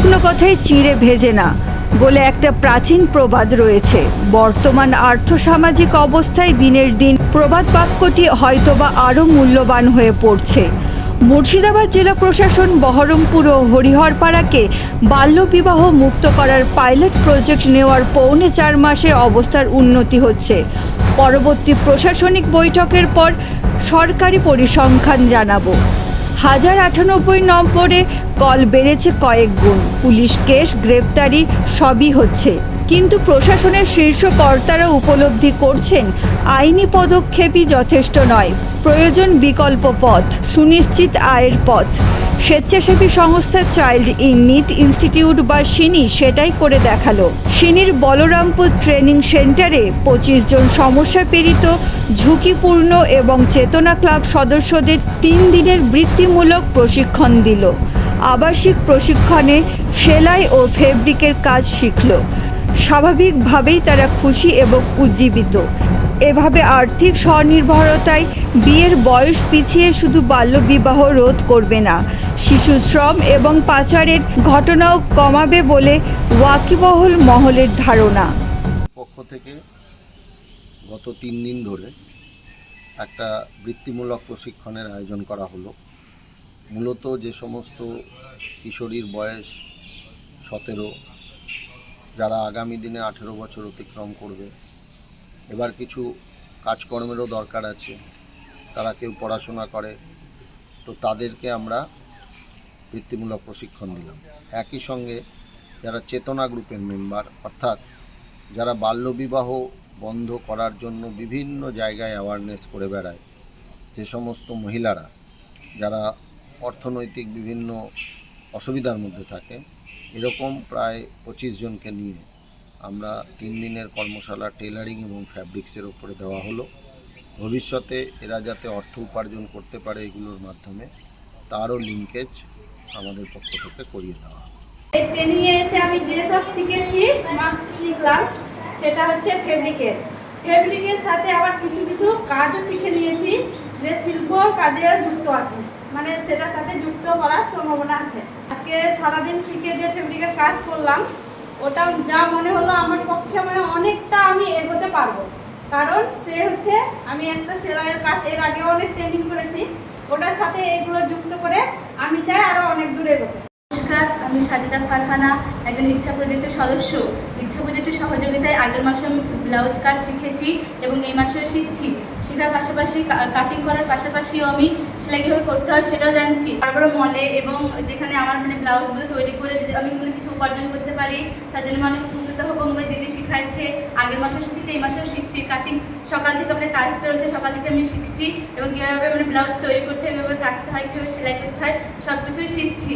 শুকনো কথায় চিঁড়ে ভেজে না, বলে একটা প্রাচীন প্রবাদ রয়েছে। বর্তমান আর্থসামাজিক অবস্থায় দিনের দিন প্রবাদ বাক্যটি হয়তোবা আরও মূল্যবান হয়ে পড়ছে। মুর্শিদাবাদ জেলা প্রশাসন বহরমপুর ও হরিহরপাড়াকে বাল্যবিবাহ মুক্ত করার পাইলট প্রজেক্ট নেওয়ার পৌনে চার মাসে অবস্থার উন্নতি হচ্ছে। পরবর্তী প্রশাসনিক বৈঠকের পর সরকারি পরিসংখ্যান জানাব। হাজার আটানব্বই নম্বরে কল বেড়েছে কয়েক গুণ। পুলিশ কেস গ্রেপ্তারি সবই হচ্ছে। কিন্তু প্রশাসনের শীর্ষ কর্তারা উপলব্ধি করছেন, আইনি পদক্ষেপই যথেষ্ট নয়। প্রয়োজন বিকল্প পথ, সুনিশ্চিত আয়ের পথ। স্বেচ্ছাসেবী সংস্থা চাইল্ড ইন নিট ইনস্টিটিউট বা সিনি সেটাই করে দেখাল। সিনির বলরামপুর ট্রেনিং সেন্টারে পঁচিশ জন সমস্যা পীড়িত, ঝুঁকিপূর্ণ এবং চেতনা ক্লাব সদস্যদের তিন দিনের বৃত্তিমূলক প্রশিক্ষণ দিল। আবাসিক প্রশিক্ষণে সেলাই ও ফেব্রিকের কাজ শিখল। স্বাভাবিকভাবেই তারা খুশি এবং উজ্জীবিত। এভাবে আর্থিক স্বনির্ভরতায় বিয়ের বয়স পিছিয়ে শুধু বাল্যবিবাহ রোধ করবে না, শিশু শ্রম এবং পাচারের ঘটনাও কমাবে বলে ওয়াকিবহল মহলের ধারণা। পক্ষ থেকে গত তিন দিন ধরে একটা বৃত্তিমূলক প্রশিক্ষণের আয়োজন করা হলো। মূলত যে সমস্ত কিশোরীর বয়স সতেরো যারা আগামী দিনে আঠেরো বছর অতিক্রম করবে, এবার কিছু কাজকর্মেরও দরকার আছে, তারা কেউ পড়াশোনা করে, তো তাদেরকে আমরা বৃত্তিমূলক প্রশিক্ষণ দিলাম। একই সঙ্গে যারা চেতনা গ্রুপের মেম্বার, অর্থাৎ যারা বাল্যবিবাহ বন্ধ করার জন্য বিভিন্ন জায়গায় অ্যাওয়ারনেস করে বেড়ায়, যে সমস্ত মহিলারা যারা অর্থনৈতিক বিভিন্ন অসুবিধার মধ্যে থাকে এরকম প্রায় পঁচিশ জনকে নিয়ে আমরা তিন দিনের কর্মশালা টেলারিং এবং ফ্যাব্রিক্সের ওপরে দেওয়া হলো। ভবিষ্যতে এরা যাতে অর্থ উপার্জন করতে পারে এগুলোর মাধ্যমে, তারও লিঙ্কেজ আমাদের পক্ষ থেকে করিয়ে দেওয়া এই ট্রেনিংয়ে এসে আমি যেসব শিখেছি, বা শিখলাম, সেটা হচ্ছে ফেব্রিকের ফেব্রিকের সাথে আবার কিছু কিছু কাজও শিখে নিয়েছি, যে শিল্প কাজে যুক্ত আছে। মানে সেটার সাথে যুক্ত করার সম্ভাবনা আছে। আজকে সারাদিন শিখে যে ফেব্রিকের কাজ করলাম, ওটা যা মনে হলো আমার পক্ষে মানে অনেকটা আমি এগোতে পারব। কারণ সে হচ্ছে, আমি একটা সেলাইয়ের কাজ এর আগেও অনেক ট্রেনিং করেছি, ওটার সাথে এগুলো যুক্ত করে আমি চাই আরও অনেক দূরে এগোতে। নমস্কার আমি সাজিদা ফারহানা, একজন ইচ্ছা প্রজেক্টের সদস্য। ইচ্ছা প্রজেক্টের সহযোগিতায় আগের মাসে আমি ব্লাউজ কাট শিখেছি এবং এই মাসেও শিখছি। শেখার পাশাপাশি কাটিং করার পাশাপাশিও আমি সেলাই কীভাবে করতে হয় সেটাও জানছি। তারপরে মলে এবং যেখানে আমার মানে ব্লাউজগুলো তৈরি করে আমি কোনো কিছু উপার্জন করতে পারি, তার জন্য অনেক উপকৃত হব আমার দিদি শিখাইছে। আগের মাসেও শিখেছি, এই মাসেও শিখছি। কাটিং সকাল থেকে আমাদের কাজ চলছে, সকাল থেকে আমি শিখছি এবং কীভাবে মানে ব্লাউজ তৈরি করতে হয়, কীভাবে কাটতে হয়, কীভাবে সেলাই করতে হয় সব কিছুই শিখছি।